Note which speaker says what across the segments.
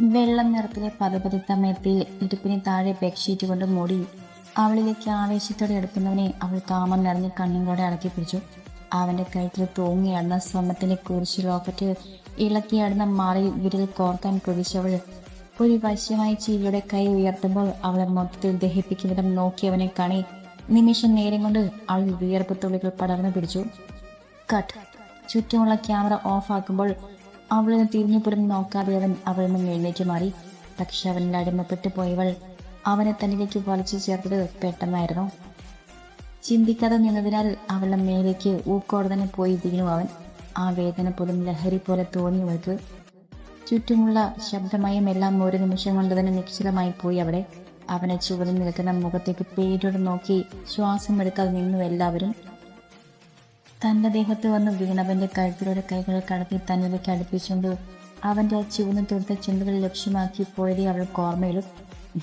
Speaker 1: വെള്ളം നിറത്തിലെ പതപതിത്ത മേത്തിൽ ഇടുപ്പിന് താഴെ ബെഡ്ഷീറ്റ് കൊണ്ട് മൂടി അവളിലേക്ക് ആവേശത്തോടെ എടുക്കുന്നവനെ അവൾ കാമം നിറഞ്ഞ് കണ്ണുകളോടെ അടക്കി പിടിച്ചു. അവന്റെ കഴുത്തിൽ തൂങ്ങിയാടുന്ന സ്വർണത്തിന്റെ കുരിശ് ലോക്കറ്റ് ഇളക്കിയാടുന്ന മാറിൽ വിരൽ കോർക്കാൻ കുതിച്ചവൾ ഒരു വശ്യമായ ചീവിയുടെ കൈ ഉയർത്തുമ്പോൾ അവളെ മൊത്തത്തിൽ ദഹിപ്പിക്കും നോക്കിയവനെ കാണി നിമിഷം നേരം കൊണ്ട് അവൾ വിയർപ്പ് തുള്ളികൾ പടർന്നു പിടിച്ചു. കട്ട്. ചുറ്റുമുള്ള ക്യാമറ ഓഫ് ആക്കുമ്പോൾ അവളിന് തിരിഞ്ഞു പുറം നോക്കാതെ അവൻ അവളിൽ നിന്ന് മാറി. പക്ഷെ അവനിൽ അടിമപ്പെട്ടു പോയവൾ അവനെ തന്നിലേക്ക് വലിച്ചു ചേർത്തത് പെട്ടെന്നായിരുന്നു. ചിന്തിക്കാതെ നിന്നതിനാൽ അവളുടെ മേലേക്ക് ഊക്കോടനെ പോയി വീണു അവൻ. ആ വേദന പോലും ലഹരി പോലെ തോന്നി അവൾക്ക്. ചുറ്റുമുള്ള ശബ്ദമയം എല്ലാം ഒരു നിമിഷം കൊണ്ട് തന്നെ നിശ്ചലമായി പോയി അവിടെ. അവനെ ചുവന്നു നിൽക്കുന്ന മുഖത്തേക്ക് പേരോട് നോക്കി ശ്വാസം എടുക്കാതെ നിന്നു എല്ലാവരും. തന്റെ ദേഹത്ത് വന്ന് വീണവന്റെ കഴുത്തിലൂടെ കൈകൾ കടത്തി തന്നിലേക്ക് അടുപ്പിച്ചുകൊണ്ട് അവന്റെ ആ ചുവന്ന് ചുണ്ടുകൾ ലക്ഷ്യമാക്കി പോയതേ അവൾ ഓർമ്മയിലും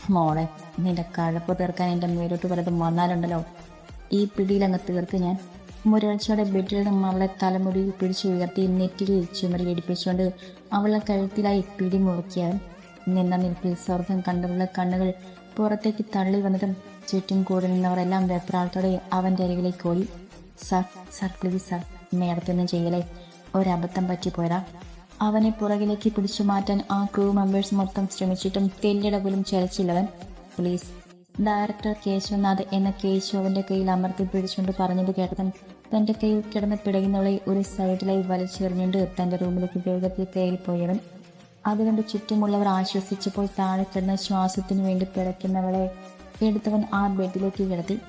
Speaker 1: മോളെ നിന്റെ കഴപ്പ് തീർക്കാൻ എന്റെ മേലോട്ട് പലതും വന്നാലുണ്ടല്ലോ ഈ പിടിയിലങ്ങ് തീർത്ത് ഞാൻ. മുരൾച്ചയുടെ ബെഡിൽ നിന്നും അവളെ തലമുടിയിൽ പിടിച്ചു ഉയർത്തി നെറ്റിയിൽ ചുമരിൽ ഇടിപ്പിച്ചുകൊണ്ട് അവളെ കഴുത്തിലായി പിടി മുറുക്കിയവൻ. നിന്ന നിൽപ്പിൽ സ്വർഗം കണ്ടുള്ള കണ്ണുകൾ പുറത്തേക്ക് തള്ളി വന്നതും ചുറ്റും കൂടി നിന്നവരെല്ലാം വെപ്രാളത്തോടെ അവന്റെ അരികിലേക്ക് ഓടി. സർ സർ പ്ലീസ് സർ മേടത്തൊന്നും ചെയ്യലേ ഒരബദ്ധം പറ്റിപ്പോയതാ. അവനെ പുറകിലേക്ക് പിടിച്ചു മാറ്റാൻ ആ ക്രൂ മെമ്പേഴ്സ് മൊത്തം ശ്രമിച്ചിട്ടും തെല്ലിട പോലും ചലച്ചില്ലവൻ. പ്ലീസ് ഡയറക്ടർ കേശവനാഥ് എന്ന കേശവന്റെ കയ്യിൽ അമർത്തി പിടിച്ചുകൊണ്ട് പറഞ്ഞത് കേട്ടതും തന്റെ കയ്യിൽ കിടന്ന് പിടയുന്നവളെ ഒരു സൈഡിലായി വലിച്ചെറിഞ്ഞുകൊണ്ട് തന്റെ റൂമിലേക്ക് വേഗത്തിൽ കയറിപ്പോയവൻ അതുകൊണ്ട് ചുറ്റുമുള്ളവർ ആശ്വസിച്ചപ്പോൾ താഴെ കിടന്ന ശ്വാസത്തിനു വേണ്ടി പിടയ്ക്കുന്നവളെ എടുത്തവൻ ആ ബെഡിലേക്ക് കിടത്തി.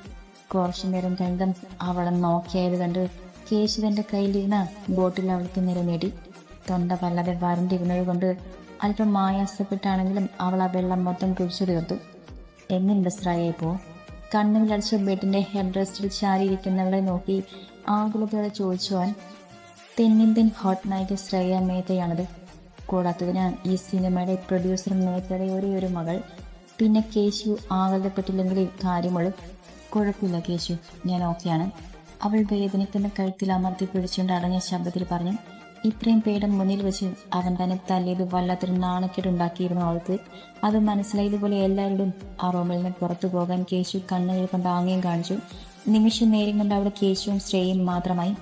Speaker 1: കുറച്ചു നേരം രംഗം അവളെ നോക്കിയത് കണ്ട് കേശവന്റെ കയ്യിലിരുന്ന ബോട്ടിൽ അവൾക്ക് നിരനേടി തൊണ്ട വല്ലാതെ വരണ്ടിരുന്നത് കൊണ്ട് അല്പം മായാസപ്പെട്ടാണെങ്കിലും അവൾ ആ വെള്ളം മൊത്തം കുഴിച്ചു തീർത്തു. എങ്ങനെ പോ? കണ്ണുകളടിച്ച ബെഡിന്റെ ഹെഡ് റെസ്റ്റിൽ ചാരിയിരിക്കുന്നവളെ നോക്കി ആകുലതയോടെ ചോദിച്ചുവാൻ തെന്നിന്ത്യൻ ഹോട്ട് നായിക ശ്രേയ മേത്തയാണത്. കൂടാത്തതിന് ഈ സിനിമയുടെ പ്രൊഡ്യൂസറും മേത്തയുടെ ഒരേ ഒരു മകൾ. പിന്നെ കേശു ആകൃതപ്പെട്ടില്ലെങ്കിൽ കാര്യമുള്ളൂ. കുഴപ്പമില്ല കേശു. ഞാൻ ഓക്കെയാണ്. അവൾ വേദനിക്കുന്ന കഴുത്തിൽ അമർത്തി പിടിച്ചുകൊണ്ട് അടങ്ങിയ ശബ്ദത്തിൽ പറഞ്ഞു ഇത്രയും പേടം മുന്നിൽ വെച്ച് അവൻ തന്നെ തല്ലിയത് വല്ലാത്തൊരു നാണക്കേടുണ്ടാക്കിയിരുന്നു അവൾക്ക്. അത് മനസ്സിലായതുപോലെ എല്ലാവരോടും ആ റൂമിൽ നിന്ന് പുറത്തു പോകാൻ കേശു കണ്ണുകൾ കൊണ്ട് ആംഗ്യം കാണിച്ചു. നിമിഷം നേരം കൊണ്ട് അവിടെ കേശുവും ശ്രേയയും മാത്രമായി.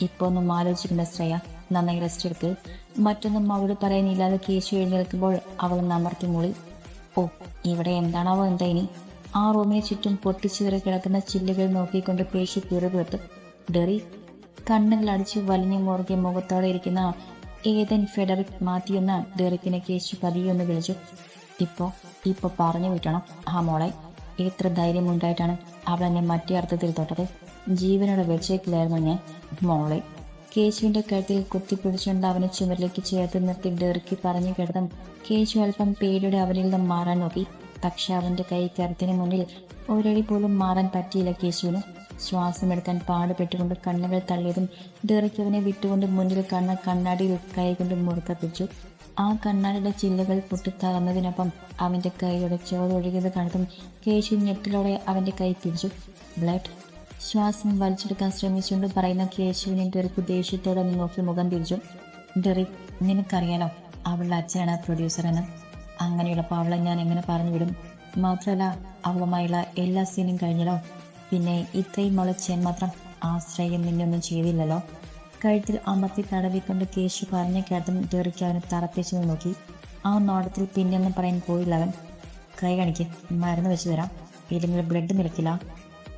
Speaker 1: ഇപ്പൊ ഒന്നും ആലോചിക്കേണ്ട ശ്രേയ. നന്നായി റെസ്റ്റ് എടുക്ക്. മറ്റൊന്നും അവളോട് പറയാനില്ലാതെ കേശു എഴുന്നേൽക്കുമ്പോൾ അവൾ നമർത്തി മൂളി ഓ ഇവിടെ എന്താണാവോ എന്താ ഇനി? ആ റൂമിന് ചുറ്റും പൊട്ടിച്ചിതറി കിടക്കുന്ന ചില്ലുകൾ നോക്കിക്കൊണ്ട് പേശി പിറുപിറുത്തു ഡെറി കണ്ണുകൾ അടിച്ച് വലിഞ്ഞു മുറുകിയ മുഖത്തോടെ ഇരിക്കുന്ന ഏതൻ ഫെഡറിക് മാറ്റിയെന്ന ഡെറിക്കിനെ കേശു പതിയൊന്ന് വിളിച്ചു. ഇപ്പോ ഇപ്പൊ പറഞ്ഞു വിട്ടണം. ആ മോളെ എത്ര ധൈര്യമുണ്ടായിട്ടാണ് അവൾ എന്നെ മറ്റേ അർത്ഥത്തിൽ തൊട്ടത്? ജീവനോടെ വെച്ചേക്കില്ലായിരുന്നു ഞാൻ? മോളെ. കേശുവിന്റെ കഴുത്തിൽ കുത്തിപ്പിടിച്ചുകൊണ്ട് അവനെ ചുമരിലേക്ക് ചേർത്ത് നിർത്തി ഡെറുക്കി പറഞ്ഞു കേട്ടതും കേശു അല്പം പേടിയുടെ അവനിൽ നിന്നും മാറാൻ നോക്കി. പക്ഷെ അവന്റെ കൈ കരുത്തിന് മുന്നിൽ ഒരടി പോലും മാറാൻ പറ്റിയില്ല കേശുവിന്. ശ്വാസമെടുക്കാൻ പാടുപെട്ടുകൊണ്ട് കണ്ണുകൾ തള്ളിയതും ഡെറിക്കവനെ വിട്ടുകൊണ്ട് മുന്നിൽ കണ്ണ കണ്ണാടിയിൽ കൈകൊണ്ട് മുറുക്ക പിടിച്ചു ആ കണ്ണാടിയുടെ ചില്ലുകൾ പൊട്ടിത്തകർന്നതിനൊപ്പം അവന്റെ കൈയുടെ ചോരൊഴുകിയത് കണ്ടതും കേശു ഞെട്ടിലോടെ അവന്റെ കൈ പിടിച്ചു. ബ്ലഡ്? ശ്വാസം വലിച്ചെടുക്കാൻ ശ്രമിച്ചുകൊണ്ട് പറയുന്ന കേശുവിനെ ഡെറിക്ക് ദേഷ്യത്തോടെ നോക്കി മുഖം തിരിച്ചു. ഡെറി നിനക്കറിയാലോ അവളുടെ അച്ഛനാണ് പ്രൊഡ്യൂസർ എന്ന് അങ്ങനെയുള്ളപ്പോൾ അവളെ ഞാൻ എങ്ങനെ പറഞ്ഞു വിടും. മാത്രമല്ല അവളുമായുള്ള എല്ലാ സീനും കഴിഞ്ഞല്ലോ. പിന്നെ ഇത്രയും മുളച്ചേൻ മാത്രം ആശ്രയം നിന്നൊന്നും ചെയ്തില്ലല്ലോ. കഴുത്തിൽ അമർത്തി തടവിക്കൊണ്ട് കേശു പറഞ്ഞ കേട്ടും ഡെറിക്ക് തറപ്പിച്ചു നോക്കി. ആ നോട്ടത്തിൽ പിന്നെയൊന്നും പറയാൻ പോയില്ല അവൻ. കൈ കാണിക്ക് മരുന്ന് വെച്ച് തരാം. ഇല്ലെങ്കിൽ ബ്ലഡ് നിൽക്കില്ല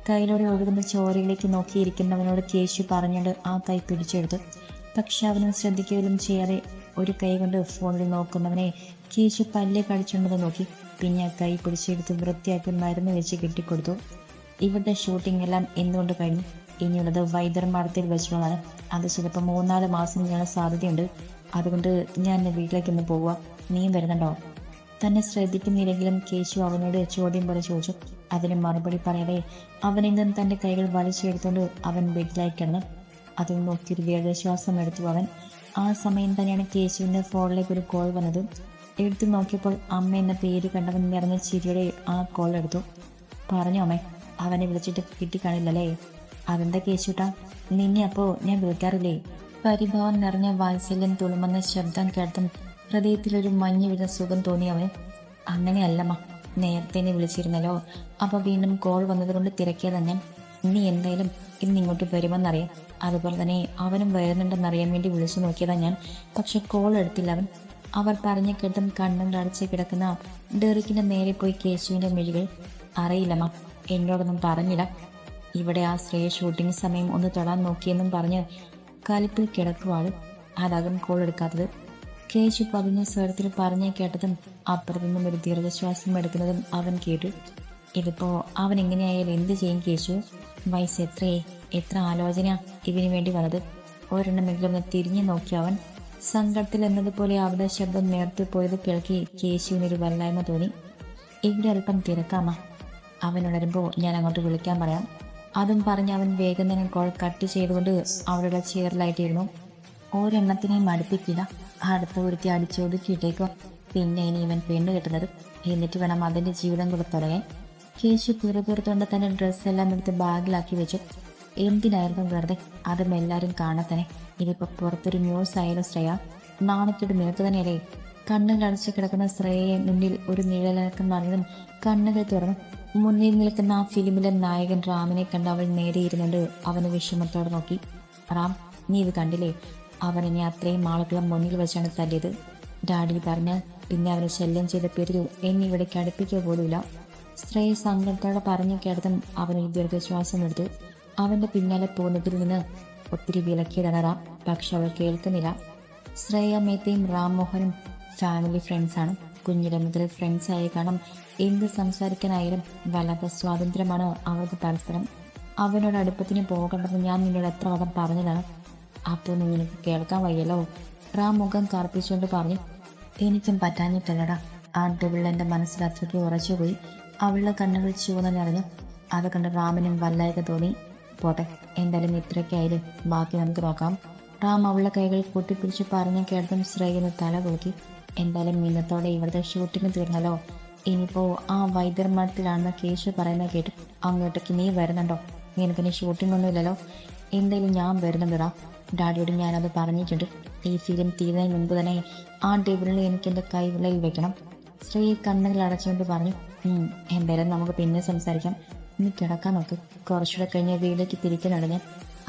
Speaker 1: കയ്യിലൂടെ ഒഴുകുന്ന ചോരയിലേക്ക് നോക്കിയിരിക്കുന്നവനോട് കേശു പറഞ്ഞുകൊണ്ട് ആ കൈ പിടിച്ചെടുത്തു. പക്ഷെ അവനും ശ്രദ്ധിക്കുകയും ചെയ്യാതെ ഒരു കൈ കൊണ്ട് ഫോണിൽ നോക്കുന്നവനെ കീശു പല്ലേ കളിച്ചുണ്ടെന്ന് നോക്കി. പിന്നെ കൈ പിടിച്ചെടുത്ത് വൃത്തിയാക്കി മരുന്ന് വെച്ച് കെട്ടിക്കൊടുത്തു. ഇവരുടെ ഷൂട്ടിംഗ് എല്ലാം എന്തുകൊണ്ട് കഴിഞ്ഞു? ഇനിയുള്ളത് വൈദ്യർമാടത്തിൽ വെച്ചുള്ളതാണ്. അത് ചിലപ്പോൾ മൂന്നാൽ മാസം ഞാൻ സാധ്യതയുണ്ട്. അതുകൊണ്ട് ഞാൻ എന്റെ വീട്ടിലേക്കൊന്ന് പോവുക. നീയും വരുന്നുണ്ടോ? തന്നെ ശ്രദ്ധിക്കുന്നില്ലെങ്കിലും കേശു അവനോട് ചോദ്യം പോലെ ചോദിച്ചു. അതിന് മറുപടി പറയവേ അവനിൽ നിന്ന് തന്റെ കൈകൾ വലിച്ചെടുത്തുകൊണ്ട് അവൻ ബെഡിലായി കിടന്നു. അതിൽ നോക്കിയൊരു ദീർഘശ്വാസം എടുത്തു അവൻ. ആ സമയം തന്നെയാണ് കേശുവിന്റെ ഫോണിലേക്ക് ഒരു കോൾ വന്നത്. എടുത്തു നോക്കിയപ്പോൾ അമ്മ എന്ന പേര് കണ്ടവൻ നിറഞ്ഞ ചിരിയുടെ ആ കോൾ എടുത്തു. പറഞ്ഞു അമ്മേ അവനെ വിളിച്ചിട്ട് കിട്ടിക്കാണില്ലല്ലേ? അതെന്താ കേശുട്ടാ? നിന്നെ അപ്പോ ഞാൻ വിളിക്കാറില്ലേ? പരിഭവം നിറഞ്ഞ വാത്സല്യം തുളുമെന്ന ശബ്ദം കേട്ടും ഹൃദയത്തിലൊരു മഞ്ഞു വിട സുഖം തോന്നി അവന്. അങ്ങനെയല്ലമ്മ നേരത്തെ എന്നെ വിളിച്ചിരുന്നല്ലോ. അപ്പോൾ വീണ്ടും കോൾ വന്നതുകൊണ്ട് തിരക്കിയതാ ഞാൻ. നീ എന്തായാലും ഇന്ന് ഇങ്ങോട്ട് വരുമെന്നറിയാം. അതുപോലെ തന്നെ അവനും വരുന്നുണ്ടെന്നറിയാൻ വേണ്ടി വിളിച്ചു നോക്കിയതാ ഞാൻ. പക്ഷെ കോൾ എടുത്തില്ല അവൻ. അവർ പറഞ്ഞ കേട്ടും കണ്ണുണ്ടടച്ച് കിടക്കുന്ന ഡെറിക്കിന്റെ നേരെ പോയി കേശുവിന്റെ മിഴികൾ. അറിയില്ലമ്മ എന്നോടൊന്നും പറഞ്ഞില്ല. ഇവിടെ ആ സ്ത്രീയെ ഷൂട്ടിംഗ് സമയം ഒന്ന് തൊടാൻ നോക്കിയെന്നും പറഞ്ഞ് കലിപ്പിൽ കിടക്കുവാൾ അതാകും കോൾ എടുക്കാത്തത്. കേശു പതിഞ്ഞ സ്വരത്തിൽ പറഞ്ഞു കേട്ടതും അപ്പുറത്തു നിന്നും ഒരു ദീർഘശ്വാസം എടുക്കുന്നതും അവൻ കേട്ടു. ഇതിപ്പോ അവൻ എങ്ങനെയായാലും എന്ത് ചെയ്യും കേശു? വയസ്സ് എത്ര ആലോചന ഇവന് വേണ്ടി വന്നത്? ഒരെണ്ണമെങ്കിലും ഒന്ന് തിരിഞ്ഞു നോക്കി അവൻ. സങ്കടത്തിൽ എന്നതുപോലെ അവരുടെ ശബ്ദം നേരത്തെ പോയത് കേൾക്കി കേശുവിനൊരു വല്ലായ്മ തോന്നി. ഇവിടെ അല്പം തിരക്കാമ? അവൻ ഉണരുമ്പോൾ ഞാൻ അങ്ങോട്ട് വിളിക്കാൻ പറയാം. അതും പറഞ്ഞ് അവൻ വേഗം തന്നെ കോൾ കട്ട് ചെയ്തുകൊണ്ട് അവളുടെ ചെയറിലായിട്ടിരുന്നു ഒരെണ്ണത്തിനെയും അടുപ്പിക്കില്ല അടുത്ത ഒരുത്തി അടിച്ചൊതുക്കിയിട്ടേക്കോ. പിന്നെ ഇനി ഇവൻ പെണ്ണ് കിട്ടുന്നത്. എന്നിട്ട് വേണം അതിന്റെ ജീവിതം കൂടെ തുടങ്ങാൻ. കേശു പിറുപിറുത്തോണ്ട് തന്നെ ഡ്രസ്സെല്ലാം എടുത്ത് ബാഗിലാക്കി വെച്ചു. എന്തിനായിരുന്നു വെറുതെ? അതും എല്ലാവരും കാണത്തനെ. ഇനിയിപ്പോൾ പുറത്തൊരു ന്യൂസ് ആയാലും ശ്രേയ? നാണക്കേട് നിനക്ക് തന്നെയല്ലേ? കണ്ണുകൾ അടച്ചു കിടക്കുന്ന ശ്രേയയെ മുന്നിൽ ഒരു നിഴലക്കം പറഞ്ഞതും കണ്ണുകൾ തുറന്നു മുന്നിൽ നിൽക്കുന്ന ആ ഫിലിമിലെ നായകൻ റാമിനെ കണ്ട് അവൾ നേരെ ഇരുന്നുകൊണ്ട് അവന് വിഷമത്തോടെ നോക്കി. റാം നീ ഇത് കണ്ടില്ലേ? അവൻ എന്നെ അത്രയും ആളുകളെ മുന്നിൽ വെച്ചാണ് തല്ലിയത്. ഡാഡി പറഞ്ഞാൽ പിന്നെ അവനെ ശല്യം ചെയ്ത പേരിൽ എന്നെ ഇവിടേക്ക് അടുപ്പിക്കുക പോലുമില്ല. ശ്രേയ സങ്കടത്തോടെ പറഞ്ഞു കേട്ടതും അവനൊരു ദീർഘശ്വാസം എടുത്തു അവന്റെ പിന്നാലെ പോകുന്നതിൽ നിന്ന് ഒത്തിരി വിലക്കിയതാണ് റാം പക്ഷെ അവൾ കേൾക്കുന്നില്ല. ശ്രേയ മേത്തയും റാം മോഹനും ഫാമിലി ഫ്രണ്ട്സാണ് കുഞ്ഞിലെ മുതൽ ഫ്രണ്ട്സായി കാണും. എന്ത് സംസാരിക്കാനായാലും വല്ലാത്ത സ്വാതന്ത്ര്യമാണ് അവർക്ക് പരസ്പരം. അവനോട് അടുപ്പത്തിന് പോകണ്ടെന്ന് ഞാൻ നിന്നോട് എത്ര വട്ടം പറഞ്ഞതാണ്. അപ്പോൾ നിങ്ങൾക്ക് കേൾക്കാൻ വയ്യല്ലോ. റാം മുഖം കറുപ്പിച്ചുകൊണ്ട് പറഞ്ഞു എനിക്കും പറ്റാഞ്ഞിട്ടല്ലടാ. ആ ഡബിൾ എന്റെ മനസ്സിൽ അത്രയ്ക്ക് ഉറച്ചുപോയി. അവളുടെ കണ്ണുകൾ ചുവന്നറിഞ്ഞു നിറഞ്ഞു. അത് കണ്ട് റാമിനും വല്ലായൊക്കെ തോന്നി. പോട്ടെ എന്തായാലും ഇത്രയൊക്കെ ആയാലും ബാക്കി നമുക്ക് നോക്കാം. റാം അവളുടെ കൈകൾ കൂട്ടിപ്പിടിച്ച് പറഞ്ഞു കേട്ടതും ശ്രേയെന്ന് തല കുലുക്കി. എന്തായാലും ഇന്നത്തോടെ ഇവിടുത്തെ ഷൂട്ടിംഗ് തീർന്നല്ലോ. ഇനിയിപ്പോ ആ വൈദ്യർമഠത്തിലാണെന്ന് കേശു പറയുന്നത് കേട്ടു അങ്ങോട്ടേക്ക് നീ വരുന്നുണ്ടോ? നിനക്കിനി ഷൂട്ടിംഗ് ഒന്നും ഇല്ലല്ലോ എന്തായാലും ഞാൻ വരുന്നുണ്ടടാ. ഡാഡിയോട് ഞാനത് പറഞ്ഞിട്ടുണ്ട്. ഈ ഫിലിം തീരുന്നതിന് മുൻപ് തന്നെ ആ ടേബിളിൽ എനിക്ക് എന്റെ കൈവിളയിൽ വെക്കണം. ശ്രീ കണ്ണുകൾ അടച്ചുകൊണ്ട് പറഞ്ഞു. "ഉം, എന്തായാലും നമുക്ക് പിന്നെ സംസാരിക്കാം. നീ കിടക്കാൻ നോക്ക്. കുറച്ചുകൂടെ കഴിഞ്ഞ വീട്ടിലേക്ക് തിരിക്കുന്നുണ്ട് ഞാൻ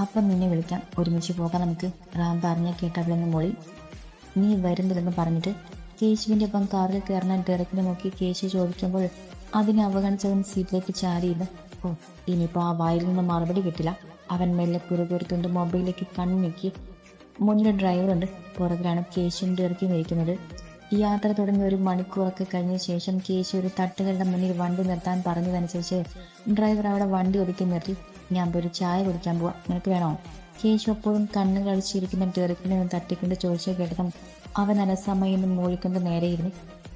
Speaker 1: അപ്പം നിന്നെ വിളിക്കാം. ഒരുമിച്ച് പോകാം നമുക്ക്. റാം പറഞ്ഞ കേട്ടവളെന്ന് മൊളി. നീ വരുന്നില്ലെന്ന് പറഞ്ഞിട്ട് കേശുവിന്റെ ഒപ്പം കാറിൽ കയറുന്ന ഡയറക്റ്റിനെ നോക്കി കേശു ചോദിക്കുമ്പോൾ അതിനെ അവഗണിച്ചവൻ സീറ്റിലേക്ക് ചാരിയില്ല ഓ ഇനിയിപ്പോൾ ആ വായിൽ നിന്ന് മറുപടി കിട്ടില്ല. അവൻ മെല്ലെ പുറകുവരുത്തുകൊണ്ട് മൊബൈലിലേക്ക് കണ്ണു നീക്കി മുന്നിൽ ഡ്രൈവറുണ്ട്. പുറകിലാണ് കേശുവിന്റെ ഇറക്കി ഇരിക്കുന്നത്. ഈ യാത്ര തുടങ്ങി ഒരു മണിക്കൂറൊക്കെ കഴിഞ്ഞ ശേഷം കേശു ഒരു തട്ടുകളുടെ മുന്നിൽ വണ്ടി നിർത്താൻ പറഞ്ഞതനുസരിച്ച് ഡ്രൈവർ അവിടെ വണ്ടി ഒതുക്കി നിർത്തി. ഞാൻ പോയി ഒരു ചായ കുടിക്കാൻ പോവാം. നിനക്ക് വേണോ? കേശു അപ്പോഴും കണ്ണു കളിച്ചിരിക്കുന്ന ഡെറിക്കിനെ ഒന്ന് തട്ടിക്കൊണ്ട് ചോദിച്ചു കേട്ടതും അവൻ അലസമയെന്ന് മൂളിക്കൊണ്ട് നേരെ ഇരുന്ന്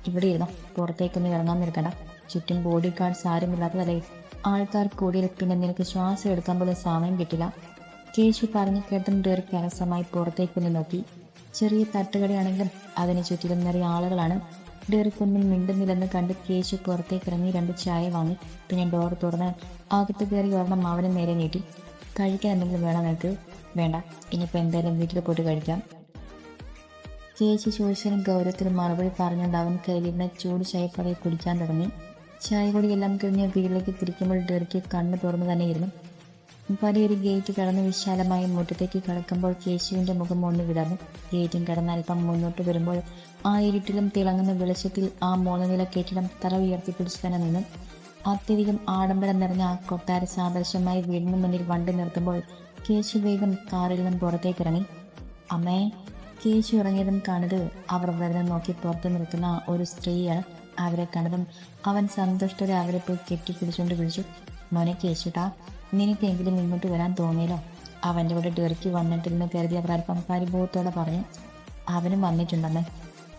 Speaker 1: ഇവിടെ ഇരുന്നോ. പുറത്തേക്കൊന്നും ഇറങ്ങാൻ നിൽക്കണ്ട. ചുറ്റും ബോഡി ഗാർഡ്സ് ആരുമില്ലാത്തതല്ലേ? ആൾക്കാർ കൂടിയാൽ പിന്നെ നിനക്ക് ശ്വാസം എടുക്കാൻ പോലും സമയം കിട്ടില്ല. കേശു പറഞ്ഞു കേട്ടും ഡെറിക്ക് അനസമായി പുറത്തേക്കൊന്ന് നോക്കി. ചെറിയ തട്ടുകടയാണെങ്കിലും അതിന് ചുറ്റിലും നിറയെ ആളുകളാണ്. ഡെറിക്കൊന്നും മിണ്ടുന്നില്ലെന്ന് കണ്ട് കേശു പുറത്തേക്ക് ഇറങ്ങി രണ്ട് ചായ വാങ്ങി. പിന്നെ ഡോർ തുറന്ന് അകത്ത് കയറി ഒരെണ്ണം അവന് നേരെ നീട്ടി. കഴിക്കാൻ എന്തെങ്കിലും വേണം നിനക്ക്? വേണ്ട. ഇനിയിപ്പോൾ എന്തായാലും വീട്ടിൽ പോയിട്ട് കഴിക്കാം. കേശു ചോദിച്ചതിനും ഗൗരവത്തിനും മറുപടി പറഞ്ഞുകൊണ്ട് അവൻ കയ്യിലിരുന്ന ചൂട് ചായ പതിയെ കുടിക്കാൻ തുടങ്ങി. ചായ കൂടി എല്ലാം കഴിഞ്ഞ് വീട്ടിലേക്ക് തിരിക്കുമ്പോൾ ഡെറിക്ക് കണ്ണ് തുറന്നു തന്നെ ഇരുന്നു. വലിയൊരു ഗേറ്റ് കടന്ന് വിശാലമായ മുറ്റത്തേക്ക് കടക്കുമ്പോൾ കേശുവിന്റെ മുഖം ഒന്ന് വിടർന്നു. ഗേറ്റും കടന്ന് അല്പം മുന്നോട്ട് വരുമ്പോൾ ആ ഇരുട്ടിലും തിളങ്ങുന്ന വെളിച്ചത്തിൽ ആ മൂന്നുനില കെട്ടിടം തല ഉയർത്തിപ്പിടിച്ചു തന്നെ നിന്നു. അത്യധികം ആഡംബരം നിറഞ്ഞ ആ കൊട്ടാര സാദൃശ്യമായി വീടിന് മുന്നിൽ വണ്ടി നിർത്തുമ്പോൾ കേശു വേഗം കാറിൽ നിന്ന് പുറത്തേക്ക് ഇറങ്ങി അമ്മേ കേശു ഇറങ്ങിയതും കണ്ടത് അവർ വരുന്ന നോക്കി പുറത്തു നിൽക്കുന്ന ഒരു സ്ത്രീയാണ്. അവരെ കണ്ടതും അവൻ സന്തുഷ്ടരെ അവരെ പോയി കെട്ടിപ്പിടിച്ചുകൊണ്ട് വിളിച്ചു. മോനെ കേശുട്ടാ നിനക്കെങ്കിലും ഇങ്ങോട്ട് വരാൻ തോന്നിയല്ലോ? അവന്റെ കൂടെ ഡെറിക്ക് വന്നിട്ടില്ലെന്ന് കരുതിയ അവർ ബോധത്തോടെ പറഞ്ഞു. അവനും വന്നിട്ടുണ്ടെന്ന്.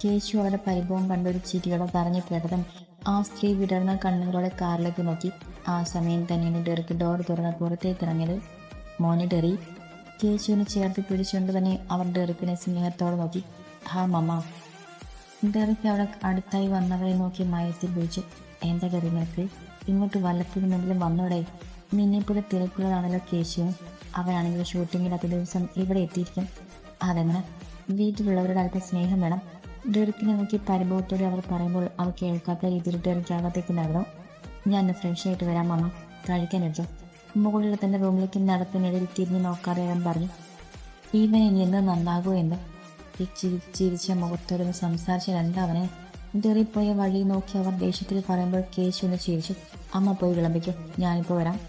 Speaker 1: കേശു അവരുടെ പരിഭവം കണ്ടൊരു ചിരിയോടെ പറഞ്ഞു കേട്ടതും ആ സ്ത്രീ വിടർന്ന കണ്ണുകളോടെ കാറിലേക്ക് നോക്കി. ആ സമയം തന്നെയാണ് ഡെറിക്ക് ഡോർ തുറന്ന് പുറത്തേക്ക് ഇറങ്ങിയത്. മോനെ ഡെറി കേശുവിനെ ചേർത്ത് പിടിച്ചുകൊണ്ട് തന്നെ അവർ ഡെറിക്കിനെ സ്നേഹത്തോടെ നോക്കി. ഹാ മമ്മ. ഡെറിക്ക് അവിടെ അടുത്തായി വന്നവരെ നോക്കി മയത്തിൽ വിളിച്ചു. എന്താ നിനക്ക്? ഇങ്ങോട്ട് വല്ലപ്പോഴുമെങ്കിലും വന്നോടെ. നിന്നെപ്പോലെ തിരക്കുള്ളതാണല്ലോ കേശുവും അവരാണെങ്കിൽ ഷൂട്ടിങ്ങില്ലാത്ത ദിവസം ഇവിടെ എത്തിയിരിക്കും. അതെങ്ങനെ? വീട്ടിലുള്ളവരുടെ അടുത്ത സ്നേഹം വേണം. ഡെറിക്കിനെ നോക്കി പരിഭവത്തോടെ അവർ പറയുമ്പോൾ അവർ കേൾക്കാത്ത രീതിയിൽ ഡെറിക്ക് അകത്തേക്ക് നടന്നു ഞാൻ ഫ്രഷ് ആയിട്ട് വരാം മാമ. കഴിക്കാൻ എടുത്തു. മുകളിൽ തന്റെ റൂമിലേക്ക് നടത്തിനിടയിൽ തിരിഞ്ഞു നോക്കാതെ പറഞ്ഞു ഇവൻ ഇനി എന്ത് നന്നാകൂ എന്ന്? ചിരിച്ച മുഖത്തോടൊന്ന് സംസാരിച്ച അവനെ? ഡെറിപ്പോയ വഴി നോക്കി അവർ ദേഷ്യത്തിൽ പറയുമ്പോൾ കേശു ചിരിച്ചു. അമ്മ പോയി വിളമ്പിക്കും. ഞാനിപ്പോൾ വരാം.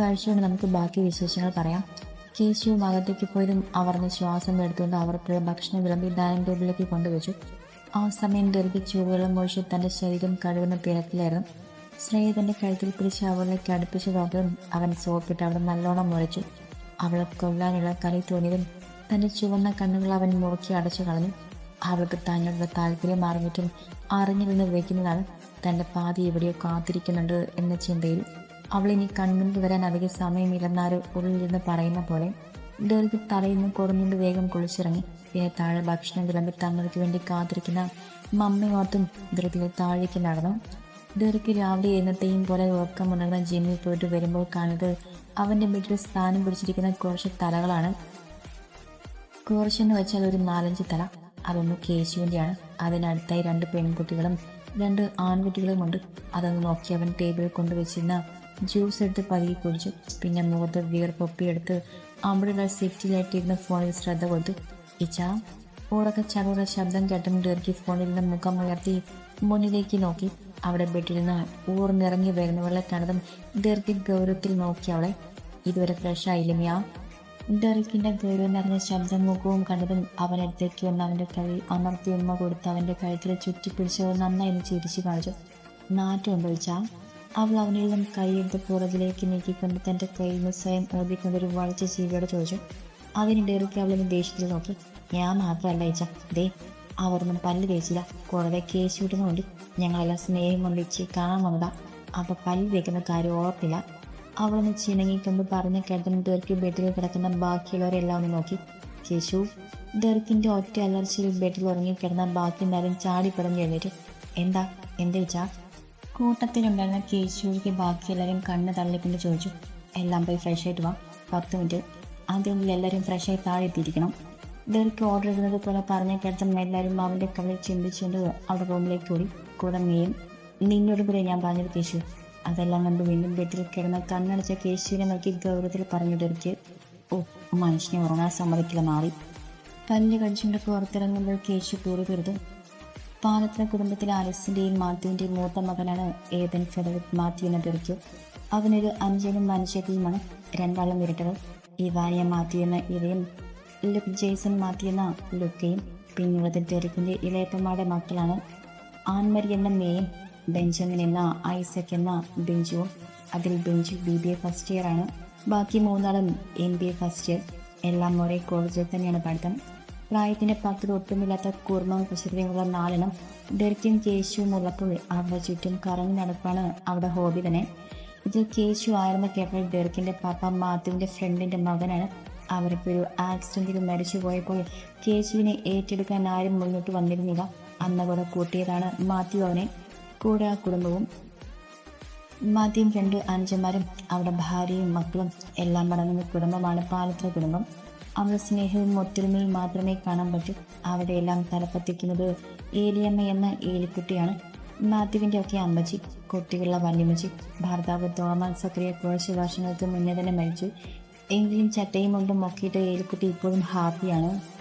Speaker 1: കഴിച്ചുകൊണ്ട് നമുക്ക് ബാക്കി വിശേഷങ്ങൾ പറയാം. കേശുവും അകത്തേക്ക് പോയതും അവർന്ന് ശ്വാസം എടുത്തുകൊണ്ട് അവർക്കുള്ള ഭക്ഷണം വിളമ്പി ഡൈനിങ് ടേബിളിലേക്ക് കൊണ്ടുവച്ചു. ആ സമയം ഡെറിക്ക് ചൂടുവെള്ളം ഒഴിച്ച് തന്റെ ശരീരം കഴുകുന്ന തിരക്കിലായിരുന്നു. ശ്രേയ തന്റെ കഴുത്തിൽ പിടിച്ച് അവളിലേക്ക് അടുപ്പിച്ച് നോക്കിയതും അവൻ സോപ്പിട്ട് അവൾ നല്ലോണം മുഴച്ചു അവളെ കൊല്ലാനുള്ള കലി തോന്നിയതും തന്റെ ചുവന്ന കണ്ണുകൾ അവൻ മുറുക്കി അടച്ചു കളഞ്ഞു. അവൾക്ക് തന്നോടുള്ള താല്പര്യം അറിഞ്ഞിട്ടും അറിഞ്ഞു നിന്ന് തന്റെ പാതി എവിടെയോ കാത്തിരിക്കുന്നുണ്ട് എന്ന ചിന്തയിൽ അവളിനി കൺമുൻപ് വരാൻ അധികം സമയമില്ലെന്നാരോ ഉള്ളിലിരുന്ന് പറയുന്ന പോലെ ഡെറിക്ക് തലയിൽ നിന്ന് കുറഞ്ഞുകൊണ്ട് വേഗം കുളിച്ചിറങ്ങി പിന്നെ താഴെ ഭക്ഷണം വിളമ്പി തങ്ങൾക്ക് വേണ്ടി കാത്തിരിക്കുന്ന മമ്മയോർത്തും ധൃതിയിൽ താഴേക്ക് നടന്നു. ഡെറിക്ക് രാവിലെ എന്നത്തെയും പോലെ ഉറക്കമുണർന്ന ജിമ്മിൽ പോയിട്ട് വരുമ്പോൾ കാണുന്നത് അവന്റെ വീട്ടിൽ സ്ഥാനം പിടിച്ചിരിക്കുന്ന കുറച്ച് തലകളാണ്. കുറച്ചെന്ന് വെച്ചാൽ ഒരു നാലഞ്ച് തല. അതൊന്ന് കേശുവിന്റെയാണ് അതിനടുത്തായി രണ്ട് പെൺകുട്ടികളും രണ്ട് ആൺകുട്ടികളും ഉണ്ട്. അതൊന്ന് നോക്കി അവൻ ടേബിളിൽ കൊണ്ടുവച്ചിരുന്ന ജ്യൂസ് എടുത്ത് പതിയെ കുടിച്ചു. പിന്നെ മുഖത്ത് വിയർപ്പൊപ്പിയെടുത്ത് അവിടെയുള്ള സെറ്റിലായിട്ടിരുന്ന ഫോണിൽ ശ്രദ്ധ കൊടുത്തു. ഇച്ചാ ഉറക്ക ചറുറ ശബ്ദം കേട്ടും ഡെർക്കി ഫോണിൽ നിന്ന് മുഖം ഉയർത്തി മുന്നിലേക്ക് നോക്കി. അവിടെ ബെഡിൽ നിന്ന് ഊർന്നിറങ്ങി വരുന്നവളെ കണ്ടതും ഡെർക്കി ഗൗരവത്തിൽ നോക്കി അവളെ. ഇതുവരെ ഫ്രഷ് ആയില്ലേ മിയാ? ഡെറിക്കിന്റെ ഗൗരവം നിറഞ്ഞ ശബ്ദം മുഖവും കണ്ടതും അവനടുത്തേക്ക് വന്ന് അവന്റെ കൈ അമർത്തി ഉമ്മ കൊടുത്ത് അവന്റെ കഴുത്തിൽ ചുറ്റിപ്പിടിച്ച് നന്നായി ചിരിച്ചു കാണിച്ചു. നാറ്റം ചോദിച്ചാ അവൾ അവനിൽ നിന്നും കൈയെടുത്ത് പുറകിലേക്ക് നീക്കിക്കൊണ്ട് തന്റെ കയ്യിൽ നിന്ന് സ്വയം ഓടിക്കൊണ്ട് ഒരു വളച്ച ജീവിയോട് ചോദിച്ചു. അതിന് ഡെറിക്ക് അവളിന് ദേഷ്യത്തിൽ നോക്കി. ഞാൻ മാത്രമല്ല ഇച്ച ദേ അവരൊന്നും പല്ല് തേച്ചില്ല. കൂടാതെ കേസ് വിടുന്നുണ്ട് ഞങ്ങളെല്ലാം സ്നേഹം കൊണ്ടിച്ച് കാണാൻ വന്നതാ. അപ്പൊ പല്ല് തേക്കുന്ന കാര്യം ഓർത്തില്ല അവളൊന്ന് ചിണങ്ങിക്കൊണ്ട് പറഞ്ഞ കേട്ടതും ഡെർക്കി ബെഡിൽ കിടക്കുന്ന ബാക്കിയുള്ളവരെല്ലാം ഒന്ന് നോക്കി. കേശു ഡെർക്കിന്റെ ഒറ്റ അലർച്ചയിൽ ബെഡിൽ ഉറങ്ങി കിടന്ന ബാക്കി നേരം ചാടി കഴിഞ്ഞിട്ട് എന്താ? എന്താ വെച്ചാ? കൂട്ടത്തിലുണ്ടായിരുന്ന കേശുവിക്ക് ബാക്കി എല്ലാവരും കണ്ണ് തള്ളിക്കൊണ്ട് ചോദിച്ചു. എല്ലാം പോയി ഫ്രഷ് ആയിട്ട് വാ. പത്ത് മിനിറ്റ്. അതിനുള്ളിൽ എല്ലാവരും ഫ്രഷായി താഴെ എത്തിയിരിക്കണം. ദർക്ക് ഓർഡർ ഇടുന്നത് പോലെ പറഞ്ഞ കേട്ടം എല്ലാവരും അവന്റെ കളി ചിന്തിച്ചുകൊണ്ട് അവിടെ റൂമിലേക്ക് ഓടി. കൂടെ നീയും നിന്നോട് കൂടെ ഞാൻ പറഞ്ഞത് കേശു. അതെല്ലാം കണ്ട് വീണ്ടും ബെഡിൽ കിടന്ന കണ്ണടച്ച കേശുവിനെ നോക്കി ഗൗരവത്തിൽ പറഞ്ഞു ഡെറിക്ക് ഓ മനുഷ്യനെ ഉറങ്ങാൻ സമ്മതിക്കില്ല മാറി. പല്ല് കടിച്ചുകൊണ്ട് പുറത്തിറങ്ങുമ്പോൾ കേശു കൂറി തീർന്നു പാലത്തിന കുടുംബത്തിലെ അലസിന്റെയും മാത്യുവിന്റെയും മൂത്ത മകനാണ് ഏതൻ ഫെഡറിക് മാത്യു എന്ന ഡെറിക്ക് അവനൊരു അഞ്ചനും മനുഷ്യത്തിയുമാണ് രണ്ടാളും ഇരട്ടകൾ. ഇവാനിയ മാത്യു എന്ന ഇവയും ലുക്ക് ജെയ്സൺ മാത്യു എന്ന ലുക്കയും പിന്നുള്ളത് ഡെറിക്കിന്റെ ഇളയപ്പന്മാരുടെ മക്കളാണ്. ആൻമരി എന്ന മേയും ബെഞ്ചമിൻ എന്ന ഐസക് എന്ന ബെഞ്ചുവും അതിൽ Benju B B A first year ആണ്. ബാക്കി മൂന്നാളും M B A first year. എല്ലാം ഒരേ കോളേജിൽ തന്നെയാണ് പഠിത്തം. പ്രായത്തിന്റെ പത്തിൽ ഒട്ടുമില്ലാത്ത കുർമ്മം കുസൃതിയുള്ള നാലെണ്ണം ഡെറിക്കും കേശുവും ഉള്ളപ്പോൾ അവരുടെ ചുറ്റും കറങ്ങി നടപ്പാണ് അവിടെ ഹോബി തന്നെ. ഇതിൽ കേശു ആയിരുന്ന കേട്ടൽ ഡെറിക്കിന്റെ പാപ്പ മാത്തുവിന്റെ ഫ്രണ്ടിന്റെ മകനാണ്. അവർക്കൊരു ആക്സിഡന്റിൽ മരിച്ചു പോയപ്പോൾ കേശുവിനെ ഏറ്റെടുക്കാൻ ആരും മുന്നോട്ട് വന്നിരുന്നില്ല. അന്നവിടെ കൂടെ കൂട്ടിയതാണ് മാത്യു അവനെ. കൂടെ ആ കുടുംബവും മാത്യം രണ്ട് അനുജന്മാരും അവിടെ ഭാര്യയും മക്കളും എല്ലാം അടങ്ങുന്ന കുടുംബമാണ് പാലത്ര കുടുംബം. അവിടെ സ്നേഹവും ഒത്തൊരുമയും മാത്രമേ കാണാൻ പറ്റൂ. അവിടെയെല്ലാം തലപ്പത്തിക്കുന്നത് ഏലിയമ്മ എന്ന ഏലിക്കുട്ടിയാണ്. മാത്യുവിന്റെ ഒക്കെ അമ്മച്ചി കുട്ടികളുടെ വല്യമ്മച്ചി ഭർത്താവ് തോമൻ സക്രിയ കുറച്ച് വർഷങ്ങൾക്ക് മുന്നേ തന്നെ മരിച്ചു. എങ്കിലും ചട്ടയും കൊണ്ടും മൊക്കിയിട്ട് ഏലിക്കുട്ടി ഇപ്പോഴും ഹാപ്പിയാണ്.